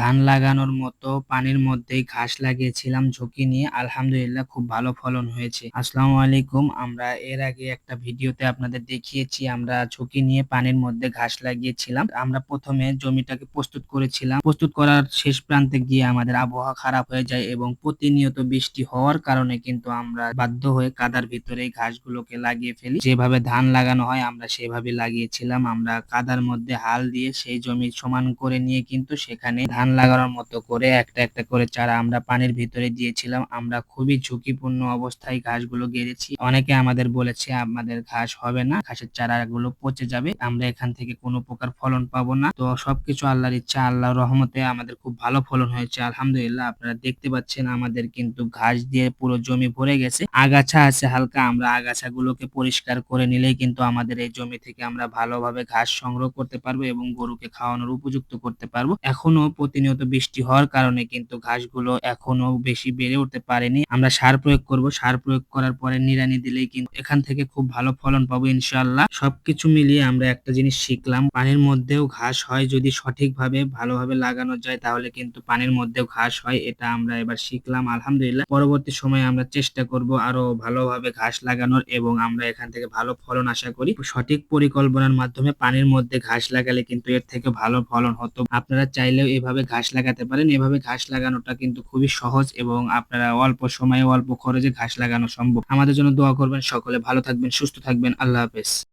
ধান লাগানোর মতো পানির মধ্যেই ঘাস লাগিয়েছিলাম, ঝুঁকি নিয়ে। আলহামদুলিল্লাহ, খুব ভালো ফলন হয়েছে। আসসালামু আলাইকুম। আমরা এর আগে একটা ভিডিওতে আপনাদের দেখিয়েছি, আমরা ঝুঁকি নিয়ে পানির মধ্যে ঘাস লাগিয়েছিলাম। আমরা প্রথমে জমিটাকে প্রস্তুত করেছিলাম। প্রস্তুত করার শেষ প্রান্তে গিয়ে আমাদের আবহাওয়া খারাপ হয়ে যায় এবং প্রতিনিয়ত বৃষ্টি হওয়ার কারণে কিন্তু আমরা বাধ্য হয়ে কাদার ভিতরে ঘাসগুলোকে লাগিয়ে ফেলি। যেভাবে ধান লাগানো হয়, আমরা সেভাবে লাগিয়েছিলাম। আমরা কাদার মধ্যে হাল দিয়ে সেই জমি সমান করে নিয়ে কিন্তু সেখানে ধান লাগানোর মতো করে একটা একটা করে চারা আমরা পানির ভিতরে দিয়েছিলাম। আমরা খুবই ঝুঁকিপূর্ণ অবস্থায় ঘাসগুলো গেড়েছি। অনেকে আমাদের বলেছে, আমাদের ঘাস হবে না, ঘাসের চারাগুলো পচে যাবে, আমরা এখান থেকে কোনো প্রকার ফলন পাবো না। তো সবকিছু আল্লাহর ইচ্ছা, আল্লাহর রহমতে আমাদের খুব ভালো ফলন হয়েছে। আলহামদুলিল্লাহ, আপনারা দেখতে পাচ্ছেন আমাদের কিন্তু ঘাস দিয়ে পুরো জমি ভরে গেছে। আগাছা আছে হালকা, আমরা আগাছাগুলোকে পরিষ্কার করে নিলেই কিন্তু আমাদের এই জমি থেকে আমরা ভালোভাবে ঘাস সংগ্রহ করতে পারব এবং গরুকে খাওয়ানোর উপযুক্ত করতে পারব। এখনও প্রতিনিয়ত বৃষ্টি হওয়ার কারণে কিন্তু ঘাসগুলো এখনও বেশি বেড়ে উঠতে পারেনি। আমরা সার প্রয়োগ করব। সার প্রয়োগ করার পরে নিড়ানি দিলেই কিন্তু এখান থেকে খুব ভালো ফলন পাবো ইনশাল্লাহ সবকিছু মিলিয়ে আমরা একটা জিনিস শিখলাম। পানির মধ্যেও ঘাস হয়। যদি সঠিকভাবে ভালোভাবে লাগানো যায় তাহলে কিন্তু পানির মধ্যেও ঘাস হয়। এটা আমরা এবার শিখলাম। আলহামদুলিল্লাহ। পরবর্তী সময়ে আমরা চেষ্টা করব আরও ভালোভাবে ঘাস লাগানোর এবং আমরা এখান থেকে ভালো ফলন আশা করি। সঠিক পরিকল্পনার মাধ্যমে পানির মধ্যে ঘাস লাগালে কিন্তু এর থেকে ভালো ফলন হতো। আপনারা চাইলেও এভাবে ঘাস লাগাতে পারেন। এভাবে ঘাস লাগানোটা কিন্তু খুবই সহজ এবং আপনারা অল্প সময়ে অল্প খরচে ঘাস লাগানো সম্ভব। আমাদের জন্য দোয়া করবেন। সকলে ভালো থাকবেন, সুস্থ থাকবেন। আল্লাহ হাফেজ।